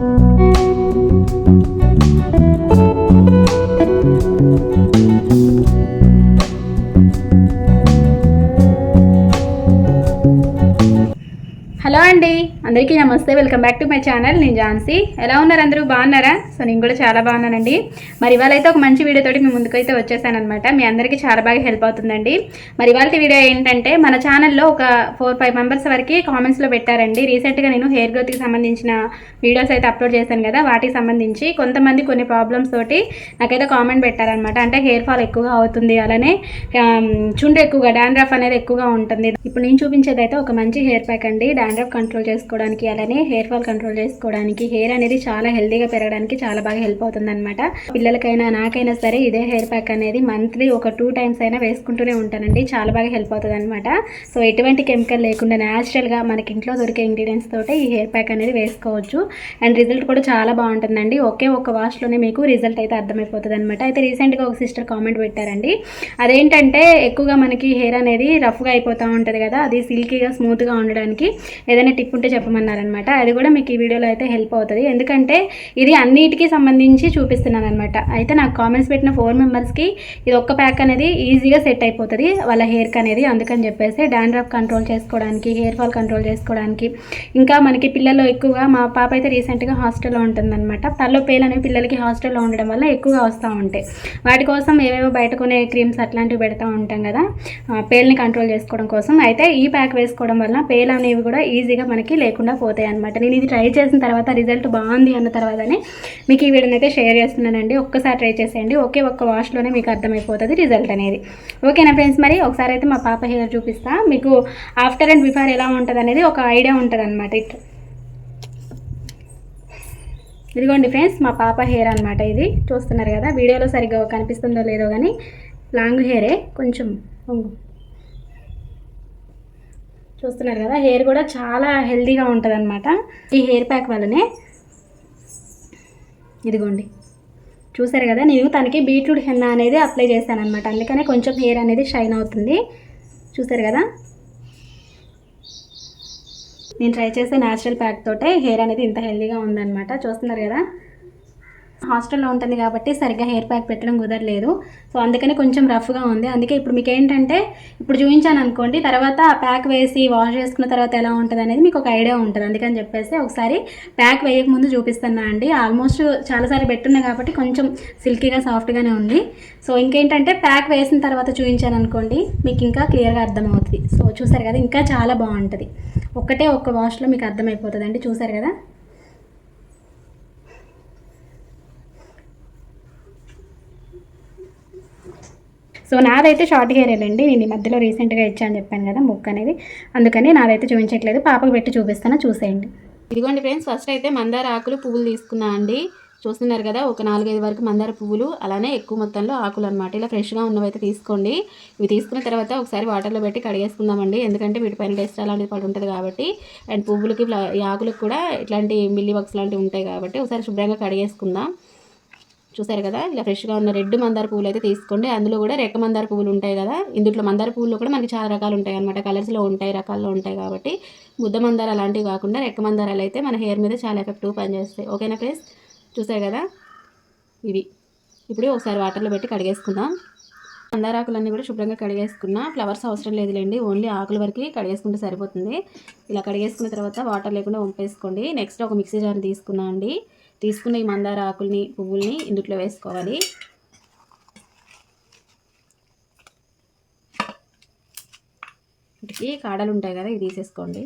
Thank you. అందరికీ నమస్తే. Welcome back to my channel నేను ఝాన్సీ. ఎలా ఉన్నారు అందరూ? బాగున్నారా? సో నేను కూడా చాలా బాగున్నానండి. మరి ఇవాళైతే ఒక మంచి వీడియోతోటి మీ ముందుకైతే వచ్చేసానమాట మీ అందరికీ చాలా బాగా హెల్ప్ అవుతుందండి. మరి ఇవాళ వీడియో ఏంటంటే మన ఛానల్లో ఒక ఫోర్ ఫైవ్ మెంబర్స్ వరకు కామెంట్స్లో పెట్టారండి. రీసెంట్గా నేను హెయిర్ గ్రోత్కి సంబంధించిన వీడియోస్ అయితే అప్లోడ్ చేశాను కదా వాటికి సంబంధించి కొంతమంది కొన్ని ప్రాబ్లమ్స్ తోటి నాకైతే కామెంట్ పెట్టారనమాట అంటే హెయిర్ ఫాల్ ఎక్కువగా అవుతుంది అలానే చుండ్రు ఎక్కువగా డాండ్రఫ్ అనేది ఎక్కువగా ఉంటుంది. ఇప్పుడు నేను చూపించేది అయితే ఒక మంచి హెయిర్ ప్యాక్ అండి. డాండ్రఫ్ కంట్రోల్ చేసుకోవడానికి అలానే హెయిర్ ఫాల్ కంట్రోల్ చేసుకోవడానికి. హెయిర్ అనేది చాలా హెల్దీగా పెరగడానికి చాలా బాగా హెల్ప్ అవుతుంది అనమాట పిల్లలకైనా నాకైనా సరే ఇదే హెయిర్ ప్యాక్ అనేది మంత్లీ ఒక టూ టైమ్స్ అయినా వేసుకుంటూనే ఉంటానండి. చాలా బాగా హెల్ప్ అవుతుంది అనమాట సో ఎటువంటి కెమికల్ లేకుండా న్యాచురల్గా మనకి ఇంట్లో దొరికే ఇంగ్రీడియంట్స్ తోటే ఈ హెయిర్ ప్యాక్ అనేది వేసుకోవచ్చు. అండ్ రిజల్ట్ కూడా చాలా బాగుంటుందండి. ఒకే ఒక వాష్లోనే మీకు రిజల్ట్ అయితే అర్థమైపోతుంది అనమాట అయితే రీసెంట్గా ఒక సిస్టర్ కామెంట్ పెట్టారండి. అదేంటంటే ఎక్కువగా మనకి హెయిర్ అనేది రఫ్గా అయిపోతూ ఉంటుంది కదా అది సిల్కీగా స్మూత్గా ఉండడానికి. ఏదైనా టిప్ ఉంటే చెప్పమన్నారనమాట అది కూడా మీకు ఈ వీడియోలో అయితే హెల్ప్ అవుతుంది. ఎందుకంటే ఇది అన్నిటికీ సంబంధించి చూపిస్తున్నాను అనమాట అయితే నాకు కామెంట్స్ పెట్టిన ఫోర్ మెంబర్స్కి ఇది ఒక్క ప్యాక్ అనేది ఈజీగా సెట్ అయిపోతుంది వాళ్ళ హెయిర్కి అనేది. అందుకని చెప్పేసి డాండ్రఫ్ కంట్రోల్ చేసుకోవడానికి హెయిర్ ఫాల్ కంట్రోల్ చేసుకోవడానికి. ఇంకా మనకి పిల్లలు ఎక్కువగా మా పాప అయితే రీసెంట్గా హాస్టల్లో ఉంటుందన్నమాట. తల్లో పేలు అనేవి పిల్లలకి హాస్టల్లో ఉండడం వల్ల ఎక్కువగా వస్తూ ఉంటాయి. వాటి కోసం ఏవేవో బయట కొనే క్రీమ్స్ అట్లాంటివి పెడతా ఉంటాం కదా. పేల్ని కంట్రోల్ చేసుకోవడం కోసం. అయితే ఈ ప్యాక్ వేసుకోవడం వల్ల పేలు అనేవి కూడా ఈజీగా మనకి లేకుండా పోతాయి అనమాట నేను ఇది ట్రై చేసిన తర్వాత రిజల్ట్ బాగుంది అన్న తర్వాతనే మీకు ఈ వీడియోని అయితే షేర్ చేస్తున్నానండి. ఒక్కసారి ట్రై చేసేయండి. ఒకే ఒక్క వాష్లోనే మీకు అర్థమైపోతుంది రిజల్ట్ అనేది. ఓకేనా ఫ్రెండ్స్ మరి ఒకసారి అయితే మా పాప హెయిర్ చూపిస్తా. మీకు ఆఫ్టర్ అండ్ బిఫోర్ ఎలా ఉంటుంది అనేది ఒక ఐడియా ఉంటుంది అనమాట ఇట్లా ఇదిగోండి ఫ్రెండ్స్ మా పాప హెయిర్ అనమాట ఇది. చూస్తున్నారు కదా వీడియోలో సరిగ్గా కనిపిస్తుందో లేదో కానీ లాంగ్ హెయిరే కొంచెం చూస్తున్నారు కదా హెయిర్ కూడా చాలా హెల్దీగా ఉంటుంది ఈ హెయిర్ ప్యాక్ వల్లనే. ఇదిగోండి. చూసారు కదా నేను తనకి బీట్రూట్ హెన్న అనేది అప్లై చేశాను అనమాట అందుకనే కొంచెం హెయిర్ అనేది షైన్ అవుతుంది. చూసారు కదా? నేను ట్రై చేసే న్యాచురల్ ప్యాక్ తోటే హెయిర్ అనేది ఇంత హెల్దీగా ఉందన్నమాట. చూస్తున్నారు కదా? హాస్టల్లో ఉంటుంది కాబట్టి సరిగ్గా హెయిర్ ప్యాక్ పెట్టడం కుదరలేదు. సో అందుకనే కొంచెం రఫ్గా ఉంది. అందుకే ఇప్పుడు మీకు ఏంటంటే ఇప్పుడు చూపించాను అనుకోండి తర్వాత ఆ ప్యాక్ వేసి వాష్ చేసుకున్న తర్వాత ఎలా ఉంటుంది అనేది మీకు ఒక ఐడియా ఉంటుంది. అందుకని చెప్పేసి ఒకసారి ప్యాక్ వేయకముందు చూపిస్తున్నా అండి. ఆల్మోస్ట్ చాలాసార్లు పెట్టున్నా కాబట్టి కొంచెం సిల్కీగా సాఫ్ట్గానే ఉంది. సో ఇంకేంటంటే ప్యాక్ వేసిన తర్వాత చూపించాను అనుకోండి మీకు ఇంకా క్లియర్గా అర్థమవుతుంది. సో చూసారు కదా ఇంకా చాలా బాగుంటుంది. ఒక్కటే ఒక్క వాష్లో మీకు అర్థమైపోతుంది అండి చూసారు కదా? సో నాదైతే షార్ట్ హెయిర్ అండి నేను ఈ మధ్యలో రీసెంట్గా ఇచ్చాను చెప్పాను కదా ముక్ అనేది. అందుకని నాదైతే చూపించట్లేదు. పాపకు పెట్టి చూపిస్తాను చూసేయండి. ఇదిగోండి ఫ్రెండ్స్ ఫస్ట్ అయితే మందార ఆకులు పువ్వులు తీసుకున్నా అండి. చూస్తున్నారు కదా ఒక నాలుగైదు వరకు మందార పువ్వులు అలానే ఎక్కువ మొత్తంలో ఆకులు అనమాట ఇలా ఫ్రెష్గా ఉన్నవైతే తీసుకోండి. ఇవి తీసుకున్న తర్వాత ఒకసారి వాటర్లో పెట్టి కడిగేసుకుందామండి. ఎందుకంటే వీటిపైన టెస్ట్ అలాంటిది పడి ఉంటుంది కాబట్టి అండ్ పువ్వులకి ఆకులకు కూడా ఇట్లాంటి మిల్లీ వర్క్స్ లాంటివి ఉంటాయి కాబట్టి ఒకసారి శుభ్రంగా కడిగేసుకుందాం. చూసారు కదా? ఇలా ఫ్రెష్గా ఉన్న రెడ్ మందార పువ్వులు అయితే తీసుకోండి. అందులో కూడా రెక్క మందార పువ్వులు ఉంటాయి కదా? ఇందులో మందార పువ్వుల్లో కూడా మనకి చాలా రకాలు ఉంటాయి అనమాట కలర్స్లో ఉంటాయి రకాల్లో ఉంటాయి కాబట్టి. బుద్ధ మందార అలాంటివి కాకుండా రెక్క మందారాలు అయితే మన హెయిర్ మీద చాలా ఎఫెక్టివ్ పనిచేస్తాయి. ఓకేనా ఫ్రెండ్స్ చూసారు కదా? ఇవి. ఇప్పుడు ఒకసారి వాటర్లో పెట్టి కడిగేసుకుందాం. మందారాకులన్నీ కూడా శుభ్రంగా కడిగేసుకున్నా ఫ్లవర్స్ అవసరం లేదులేండి. ఓన్లీ ఆకుల వరకు కడిగేసుకుంటే సరిపోతుంది. ఇలా కడిగేసుకున్న తర్వాత వాటర్ లేకుండా వంపేసుకోండి. నెక్స్ట్ ఒక మిక్సీ జార్ తీసుకున్నా అండి. తీసుకున్న ఈ మందార ఆకుల్ని పువ్వుల్ని ఇందుట్లో వేసుకోవాలి. వీటికి కాడలు ఉంటాయి కదా ఇవి తీసేసుకోండి.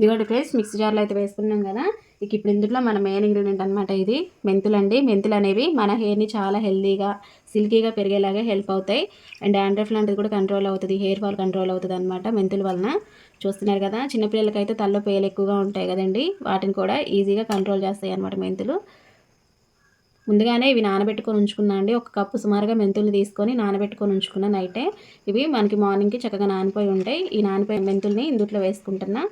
ఇదిగోండి ఫ్రెండ్స్ మిక్సీ జార్లో అయితే వేసుకున్నాం కదా. ఇక ఇప్పుడు ఇందులో మన మెయిన్ ఇంగ్రీడియంట్ అనమాట ఇది. మెంతులు అండి మెంతులు అనేవి మన హెయిర్ని చాలా హెల్దీగా సిల్కీగా పెరిగేలాగా హెల్ప్ అవుతాయి. అండ్ డాండ్రఫ్ లాంటిది కూడా కంట్రోల్ అవుతుంది. హెయిర్ ఫాల్ కంట్రోల్ అవుతుంది అనమాట మెంతుల వలన. చూస్తున్నారు కదా చిన్నపిల్లలకైతే తల్లో పేలు ఎక్కువగా ఉంటాయి కదండి. వాటిని కూడా ఈజీగా కంట్రోల్ చేస్తాయి అనమాట మెంతులు. ముందుగానే ఇవి నానబెట్టుకొని ఉంచుకున్నా అండి. ఒక కప్పు సుమారుగా మెంతులు తీసుకొని నానబెట్టుకొని ఉంచుకున్న నైటే ఇవి మనకి మార్నింగ్కి చక్కగా నానిపోయి ఉంటాయి. ఈ నానిపోయిన మెంతుల్ని ఇందులో వేసుకుంటున్నా.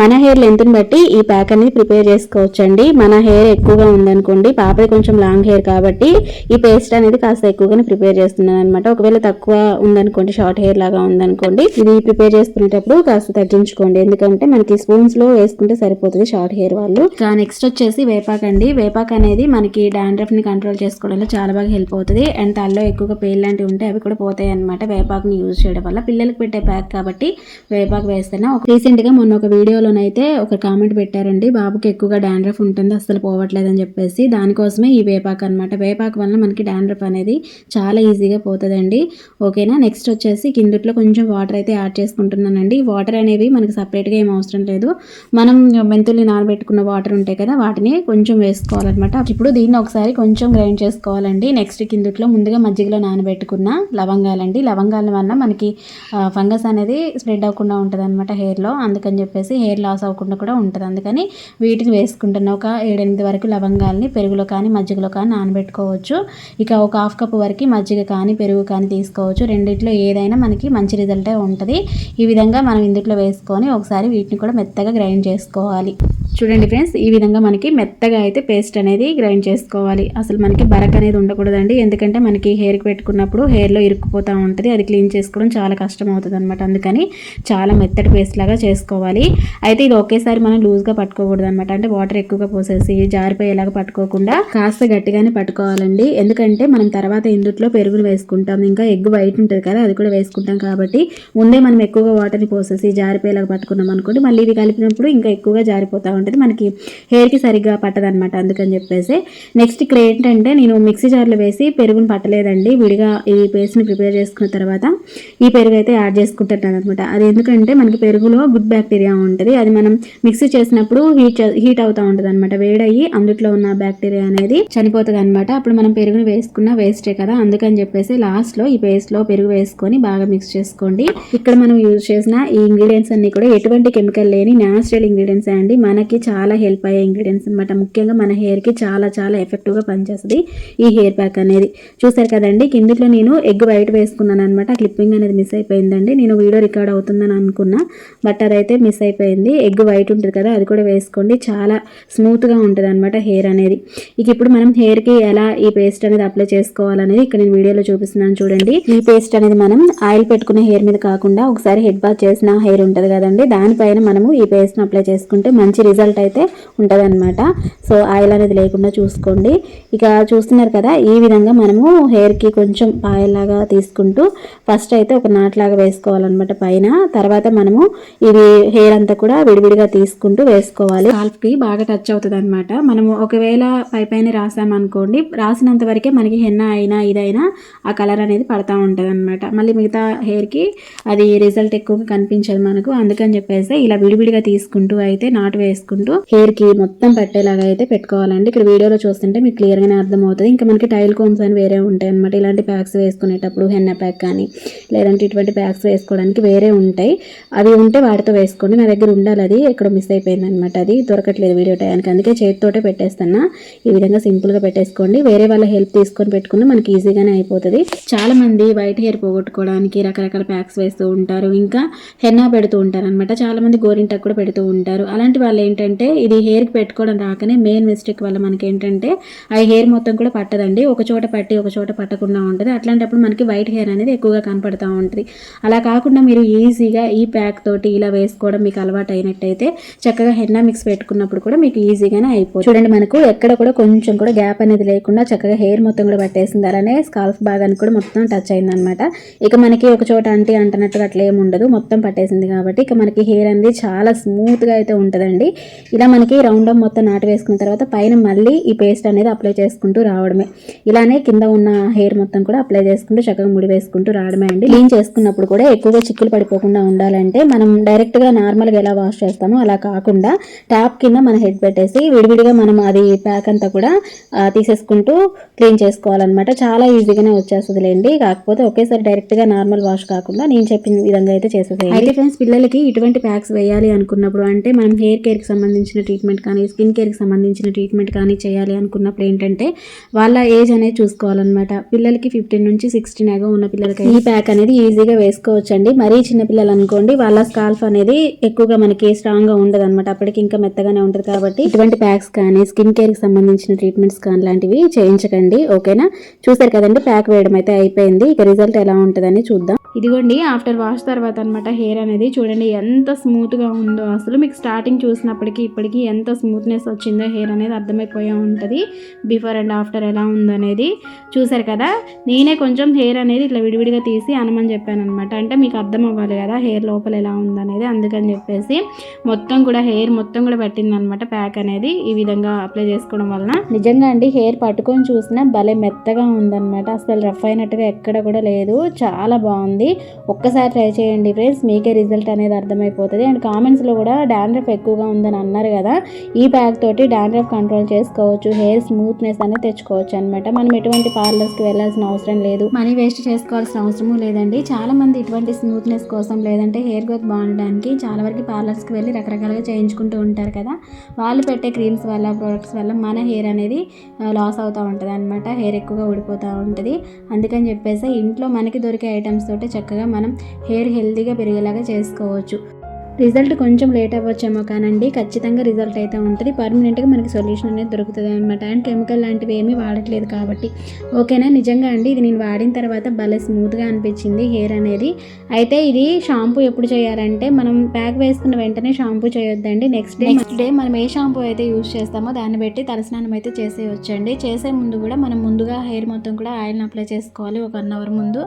మన హెయిర్ లెంత్ని బట్టి ఈ ప్యాక్ అనేది ప్రిపేర్ చేసుకోవచ్చండి. మన హెయిర్ ఎక్కువగా ఉందనుకోండి పాపది కొంచెం లాంగ్ హెయిర్ కాబట్టి ఈ పేస్ట్ అనేది కాస్త ఎక్కువగానే ప్రిపేర్ చేస్తున్నాను అనమాట ఒకవేళ తక్కువ ఉందనుకోండి షార్ట్ హెయిర్ లాగా ఉందనుకోండి ఇది ప్రిపేర్ చేసుకునేటప్పుడు కాస్త తగ్గించుకోండి. ఎందుకంటే మనకి స్పూన్స్లో వేసుకుంటే సరిపోతుంది షార్ట్ హెయిర్ వాళ్ళు. నెక్స్ట్ వచ్చేసి వేపాక్ అండి. వేపాక్ అనేది మనకి డాండ్రఫ్ని కంట్రోల్ చేసుకోవడంలో చాలా బాగా హెల్ప్ అవుతుంది. అండ్ తలలో ఎక్కువగా పేలు లాంటివి ఉంటే అవి కూడా పోతాయి అనమాట వేపాక్ని యూజ్ చేయడం వల్ల. పిల్లలకు పెట్టే ప్యాక్ కాబట్టి వేపాక్ వేస్తున్నా రీసెంట్గా మొన్న ఒక ఒక వీడియోలోనైతే ఒక కామెంట్ పెట్టారండి బాబుకి ఎక్కువగా డాండ్రఫ్ ఉంటుంది అసలు పోవట్లేదు అని చెప్పేసి. దానికోసమే ఈ వేపాకు అనమాట వేపాకు వల్ల మనకి డాండ్రఫ్ అనేది చాలా ఈజీగా పోతుందండి. ఓకేనా? నెక్స్ట్ వచ్చేసి కిందట్లో కొంచెం వాటర్ అయితే యాడ్ చేసుకుంటున్నానండి. వాటర్ అనేవి మనకి సపరేట్గా ఏం అవసరం లేదు. మనం మెంతుల్ని నానబెట్టుకున్న వాటర్ ఉంటాయి కదా వాటిని కొంచెం వేసుకోవాలన్నమాట. ఇప్పుడు దీన్ని ఒకసారి కొంచెం గ్రైండ్ చేసుకోవాలండి. నెక్స్ట్ కిందట్లో ముందుగా మజ్జిగలో నానబెట్టుకున్న లవంగాలండి. లవంగాల వల్ల మనకి ఫంగస్ అనేది స్ప్రెడ్ అవ్వకుండా ఉంటుంది అనమాట హెయిర్లో. అందుకని చెప్పేసి హెయిర్ లాస్ అవ్వకుండా కూడా ఉంటుంది. అందుకని వీటిని వేసుకుంటున్న ఒక ఏడెనిమిది వరకు లవంగాల్ని పెరుగులో కానీ మజ్జిగలో కానీ నానబెట్టుకోవచ్చు. ఇక ఒక హాఫ్ కప్ వరకు మజ్జిగ కానీ పెరుగు కానీ తీసుకోవచ్చు. రెండిట్లో ఏదైనా మనకి మంచి రిజల్టే ఉంటుంది. ఈ విధంగా మనం ఇందుట్లో వేసుకొని ఒకసారి వీటిని కూడా మెత్తగా గ్రైండ్ చేసుకోవాలి. చూడండి ఫ్రెండ్స్ ఈ విధంగా మనకి మెత్తగా అయితే పేస్ట్ అనేది గ్రైండ్ చేసుకోవాలి. అసలు మనకి బరక్ అనేది ఉండకూడదండి. ఎందుకంటే మనకి హెయిర్కి పెట్టుకున్నప్పుడు హెయిర్లో ఇరుక్కుపోతూ ఉంటుంది. అది క్లీన్ చేసుకోవడం చాలా కష్టం అవుతుంది అనమాట అందుకని చాలా మెత్తటి పేస్ట్ లాగా చేసుకోవాలి. అయితే ఇది ఒకేసారి మనం లూజ్గా పట్టుకోకూడదు అనమాట అంటే వాటర్ ఎక్కువగా పోసేసి జారిపోయేలాగా పట్టుకోకుండా కాస్త గట్టిగానే పట్టుకోవాలండి. ఎందుకంటే మనం తర్వాత ఇందుట్లో పెరుగులు వేసుకుంటాం. ఇంకా ఎగ్ వైట్ ఉంటుంది కదా అది కూడా వేసుకుంటాం కాబట్టి ముందే మనం ఎక్కువగా వాటర్ని పోసేసి జారిపోయేలాగా పట్టుకున్నాం అనుకోండి మళ్ళీ ఇది కలిపినప్పుడు ఇంకా ఎక్కువగా జారిపోతూ ఉంటుంది మనకి హెయిర్కి సరిగ్గా పట్టదనమాట అందుకని చెప్పేసి నెక్స్ట్ ఇక్కడ ఏంటంటే నేను మిక్సీ జార్లో వేసి పెరుగును పట్టలేదండి. విడిగా ఈ పేస్ట్ని ప్రిపేర్ చేసుకున్న తర్వాత ఈ పెరుగు అయితే యాడ్ చేసుకుంటున్నాను అనమాట అది ఎందుకంటే మనకి పెరుగులో గుడ్ బ్యాక్టీరియా ఉంటుంది. అది మనం మిక్సీ చేసినప్పుడు హీట్ హీట్ అవుతూ ఉంటుంది అనమాట వేడయ్యి అందుట్లో ఉన్న బ్యాక్టీరియా అనేది చనిపోతుంది అనమాట అప్పుడు మనం పెరుగుని వేసుకున్న వేస్టే కదా. అందుకని చెప్పేసి లాస్ట్లో ఈ పేస్ట్లో పెరుగు వేసుకొని బాగా మిక్స్ చేసుకోండి. ఇక్కడ మనం యూజ్ చేసిన ఈ ఇంగ్రీడియంట్స్ అన్ని కూడా ఎటువంటి కెమికల్ లేని న్యాచురల్ ఇంగ్రీడియంట్స్ అండి. మనకి చాలా హెల్ప్ అయ్యే ఇంగ్రీడియంట్స్ అనమాట ముఖ్యంగా మన హెయిర్కి చాలా చాలా ఎఫెక్టివ్గా పనిచేస్తుంది ఈ హెయిర్ ప్యాక్ అనేది. చూసారు కదండి కిందిట్లో నేను ఎగ్ వైట్ వేసుకున్నాను అనమాట క్లిప్పింగ్ అనేది మిస్ అయిపోయిందండి. నేను వీడియో రికార్డ్ అవుతుందని అనుకున్నా బట్ అదైతే మిస్ అయిపోయింది. ఎగ్ వైట్ ఉంటుంది కదా అది కూడా వేసుకోండి. చాలా స్మూత్గా ఉంటుంది అనమాట హెయిర్ అనేది. ఇక ఇప్పుడు మనం హెయిర్కి ఎలా ఈ పేస్ట్ అనేది అప్లై చేసుకోవాలనేది ఇక్కడ నేను వీడియోలో చూపిస్తున్నాను చూడండి. ఈ పేస్ట్ అనేది మనం ఆయిల్ పెట్టుకున్న హెయిర్ మీద కాకుండా ఒకసారి హెడ్ బాత్ చేసిన హెయిర్ ఉంటుంది కదండి దానిపైన మనము ఈ పేస్ట్ని అప్లై చేసుకుంటే మంచి రిజల్ట్ అయితే ఉంటుంది సో ఆయిల్ అనేది లేకుండా చూసుకోండి. ఇక చూస్తున్నారు కదా ఈ విధంగా మనము హెయిర్కి కొంచెం పాయల్లాగా తీసుకుంటూ ఫస్ట్ అయితే ఒక నాట్లాగా వేసుకోవాలన్నమాట పైన. తర్వాత మనము ఇది హెయిర్ అంతా కూడా విడివిడిగా తీసుకుంటూ వేసుకోవాలి. కి బాగా టచ్ అవుతుంది అనమాట మనము ఒకవేళ పై పైన రాసామనుకోండి రాసినంత వరకే మనకి హెన్న అయినా ఇదైనా ఆ కలర్ అనేది పడతా ఉంటుంది అనమాట మళ్ళీ మిగతా హెయిర్కి అది రిజల్ట్ ఎక్కువగా కనిపించదు మనకు. అందుకని చెప్పేసి ఇలా విడివిడిగా తీసుకుంటూ అయితే నాటు వేసుకుంటూ హెయిర్కి మొత్తం పట్టేలాగా అయితే పెట్టుకోవాలండి. ఇక్కడ వీడియోలో చూస్తుంటే మీకు క్లియర్ గానే అర్థమవుతుంది. ఇంకా మనకి టైల్ కోమ్స్ అని వేరే ఉంటాయి అనమాట ఇలాంటి ప్యాక్స్ వేసుకునేటప్పుడు హెన్న ప్యాక్ కానీ లేదంటే ఇటువంటి ప్యాక్స్ వేసుకోవడానికి వేరే ఉంటాయి. అవి ఉంటే వాటితో వేసుకోండి. నా దగ్గర ఉండాలి అది. ఎక్కడ మిస్ అయిపోయింది అనమాట అది. దొరకట్లేదు వీడియో టైంకి. అందుకే చేతితోటే పెట్టేస్తున్నా. ఈ విధంగా సింపుల్గా పెట్టేసుకోండి. వేరే వాళ్ళ హెల్ప్ తీసుకొని పెట్టుకుని మనకి ఈజీగానే అయిపోతుంది. చాలా మంది వైట్ హెయిర్ పోగొట్టుకోవడానికి రకరకాల ప్యాక్స్ వేస్తూ ఉంటారు. ఇంకా హెన్నా పెడుతూ ఉంటారు అనమాట చాలా మంది గోరింటకు కూడా పెడుతూ ఉంటారు. అలాంటి వాళ్ళు ఏంటంటే ఇది హెయిర్కి పెట్టుకోవడం రాకనే మెయిన్ మిస్టేక్ వల్ల మనకి ఏంటంటే ఆ హెయిర్ మొత్తం కూడా పట్టదండి. ఒక చోట పట్టి ఒక చోట పట్టకుండా ఉంటుంది. అట్లాంటప్పుడు మనకి వైట్ హెయిర్ అనేది ఎక్కువగా కనపడుతూ ఉంటుంది. అలా కాకుండా మీరు ఈజీగా ఈ ప్యాక్ తోటి ఇలా వేసుకోవడం మీకు అలవాటు అయినట్టయితే చక్కగా హెన్నా మిక్స్ పెట్టుకున్నప్పుడు కూడా మీకు ఈజీగానే అయిపోతుంది. చూడండి మనకు ఎక్కడ కూడా కొంచెం కూడా గ్యాప్ అనేది లేకుండా చక్కగా హెయిర్ మొత్తం కూడా పట్టేసింది. అలానే స్కాల్ఫ్ భాగాన్ని కూడా మొత్తం టచ్ అయిందనమాట ఇక మనకి ఒక చోట అంటే అంటున్నట్టుగా అట్లా ఏమి ఉండదు. మొత్తం పట్టేసింది కాబట్టి ఇక మనకి హెయిర్ అనేది చాలా స్మూత్గా అయితే ఉంటుందండి. ఇలా మనకి రౌండ్ అప్ మొత్తం నాటు వేసుకున్న తర్వాత పైన మళ్ళీ ఈ పేస్ట్ అనేది అప్లై చేసుకుంటూ రావడమే. ఇలానే కింద ఉన్న హెయిర్ మొత్తం కూడా అప్లై చేసుకుంటూ చక్కగా ముడి వేసుకుంటూ రావడమే అండి. క్లీన్ చేసుకున్నప్పుడు కూడా ఎక్కువగా చిక్కులు పడిపోకుండా ఉండాలంటే మనం డైరెక్ట్గా నార్మల్గా ఎలా వాష్ చేస్తామో అలా కాకుండా ట్యాప్ కింద మన హెడ్ పెట్టేసి విడివిడిగా మనం అది ప్యాక్ అంతా కూడా తీసేసుకుంటూ క్లీన్ చేసుకోవాలన్నమాట. చాలా ఈజీగానే వచ్చేస్తుంది లేండి కాకపోతే ఒకేసారి డైరెక్ట్గా నార్మల్ వాష్ కాకుండా నేను చెప్పిన విధంగా అయితే చేసేది అయితే ఫ్రెండ్స్ పిల్లలకి ఇటువంటి ప్యాక్స్ వేయాలి అనుకున్నప్పుడు అంటే మనం హెయిర్ కేర్కి సంబంధించిన ట్రీట్మెంట్ కానీ స్కిన్ కేర్కి సంబంధించిన ట్రీట్మెంట్ కానీ చేయాలి అనుకున్నప్పుడు ఏంటంటే వాళ్ళ ఏజ్ అనేది చూసుకోవాలన్నమాట. పిల్లలకి ఫిఫ్టీన్ నుంచి సిక్స్టీన్ ఏగో ఉన్న పిల్లలకి ఈ ప్యాక్ అనేది ఈజీగా వేసుకోవచ్చండి. మరీ చిన్న పిల్లలు అనుకోండి వాళ్ళ స్కాల్ఫ్ అనేది ఎక్కువగా మనకి స్ట్రాంగ్గా ఉండదు అనమాట అప్పటికి ఇంకా మెత్తగానే ఉంటుంది కాబట్టి ఇటువంటి ప్యాక్స్ కానీ స్కిన్ కేర్కి సంబంధించిన ట్రీట్మెంట్స్ కానీ లాంటివి చేయించకండి ఓకేనా చూసారు కదండి ప్యాక్ వేయడం అయితే అయిపోయింది. ఇక రిజల్ట్ ఎలా ఉంటుందని చూద్దాం. ఇదిగోండి ఆఫ్టర్ వాష్ తర్వాత అనమాట హెయిర్ అనేది. చూడండి ఎంత స్మూత్గా ఉందో అసలు. మీకు స్టార్టింగ్ చూసినప్పటికీ ఇప్పటికీ ఎంత స్మూత్నెస్ వచ్చిందో హెయిర్ అనేది అర్థమైపోయే ఉంటుంది. బిఫోర్ అండ్ ఆఫ్టర్ ఎలా ఉందనేది. చూసారు కదా నేనే కొంచెం హెయిర్ అనేది ఇట్లా విడివిడిగా తీసి అనమని చెప్పాను అనమాట అంటే మీకు అర్థం అవ్వాలి కదా హెయిర్ లోపల ఎలా ఉందనేది. అందుకని చెప్పేసి మొత్తం కూడా హెయిర్ మొత్తం కూడా పట్టిందనమాట ప్యాక్ అనేది. ఈ విధంగా అప్లై చేసుకోవడం వలన. నిజంగా అండి హెయిర్ పట్టుకొని చూసినా భలే మెత్తగా ఉందన్నమాట. అసలు రఫ్ అయినట్టుగా ఎక్కడ కూడా లేదు. చాలా బాగుంది. ఒక్కసారి ట్రై చేయండి ఫ్రెండ్స్ మీకే రిజల్ట్ అనేది అర్థమైపోతుంది. అండ్ కామెంట్స్లో కూడా డాండ్రఫ్ ఎక్కువగా ఉందని అన్నారు కదా. ఈ ప్యాక్ తోటి డాండ్రఫ్ కంట్రోల్ చేసుకోవచ్చు. హెయిర్ స్మూత్నెస్ అనేది తెచ్చుకోవచ్చు అనమాట మనం ఎటువంటి పార్లర్స్కి వెళ్ళాల్సిన అవసరం లేదు. మనీ వేస్ట్ చేసుకోవాల్సిన అవసరము లేదండి. చాలా మంది ఇటువంటి స్మూత్నెస్ కోసం లేదంటే హెయిర్ గ్రోత్ బాగుండడానికి చాలా వరకు పార్లర్స్కి వెళ్ళి రకరకాలుగా చేయించుకుంటూ ఉంటారు కదా. వాళ్ళు పెట్టే క్రీమ్స్ వల్ల ప్రోడక్ట్స్ వల్ల మన హెయిర్ అనేది లాస్ అవుతూ ఉంటుంది అనమాట హెయిర్ ఎక్కువగా ఊడిపోతూ ఉంటుంది. అందుకని చెప్పేసి ఇంట్లో మనకి దొరికే ఐటమ్స్ తోటి చక్కగా మనం హెయిర్ హెల్తీగా పెరిగేలాగా చేసుకోవచ్చు. రిజల్ట్ కొంచెం లేట్ అవ్వచ్చేమో కానండి. ఖచ్చితంగా రిజల్ట్ అయితే ఉంటుంది. పర్మనెంట్గా మనకి సొల్యూషన్ అనేది దొరుకుతుంది అనమాట అండ్ కెమికల్ లాంటివి ఏమీ వాడట్లేదు కాబట్టి. ఓకేనా నిజంగా అండి ఇది నేను వాడిన తర్వాత భలే స్మూత్గా అనిపించింది హెయిర్ అనేది. అయితే ఇది షాంపూ ఎప్పుడు చేయాలంటే మనం ప్యాక్ వేసుకున్న వెంటనే షాంపూ చేయొద్దండి. నెక్స్ట్ డే నెక్స్ట్ డే మనం ఏ షాంపూ అయితే యూస్ చేస్తామో దాన్ని బట్టి తలస్నానం అయితే చేసేయొచ్చండి. చేసే ముందు కూడా మనం ముందుగా హెయిర్ మొత్తం కూడా ఆయిల్ని అప్లై చేసుకోవాలి. ఒక వన్ అవర్ ముందు.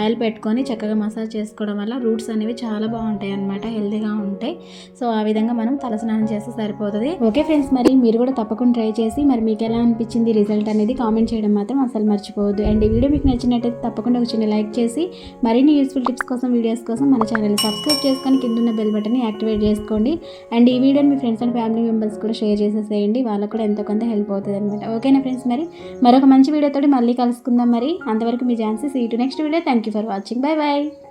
ఆయిల్ పెట్టుకొని చక్కగా మసాజ్ చేసుకోవడం వల్ల రూట్స్ అనేవి చాలా బాగుంటాయి అనమాట హెల్తీగా ఉంటాయి. సో ఆ విధంగా మనం తలస్నానం చేస్తే సరిపోతుంది. ఓకే ఫ్రెండ్స్ మరి మీరు కూడా తప్పకుండా ట్రై చేసి మరి మీకు ఎలా అనిపించింది రిజల్ట్ అనేది కామెంట్ చేయడం మాత్రం అసలు మర్చిపోవద్దు. అండ్ ఈ వీడియో మీకు నచ్చినట్టయితే తప్పకుండా ఒక చిన్న లైక్ చేసి మరిన్ని యూస్ఫుల్ టిప్స్ కోసం వీడియోస్ కోసం మన ఛానల్ సబ్స్క్రైబ్ చేసుకొని కింద ఉన్న బెల్ బటన్ని యాక్టివేట్ చేసుకోండి. అండ్ ఈ వీడియోని మీ ఫ్రెండ్స్ అండ్ ఫ్యామిలీ మెంబర్స్ కూడా షేర్ చేసేసేయండి. వాళ్ళకు కూడా ఎంతో కొంత హెల్ప్ అవుతుంది అనమాట ఓకేనా ఫ్రెండ్స్ మరి? మరొక మంచి వీడియోతో మళ్ళీ కలుసుకుందాం మరి. అంతవరకు మీ ఛాన్సెస్ ఈ to next video. Thank you for watching. Bye bye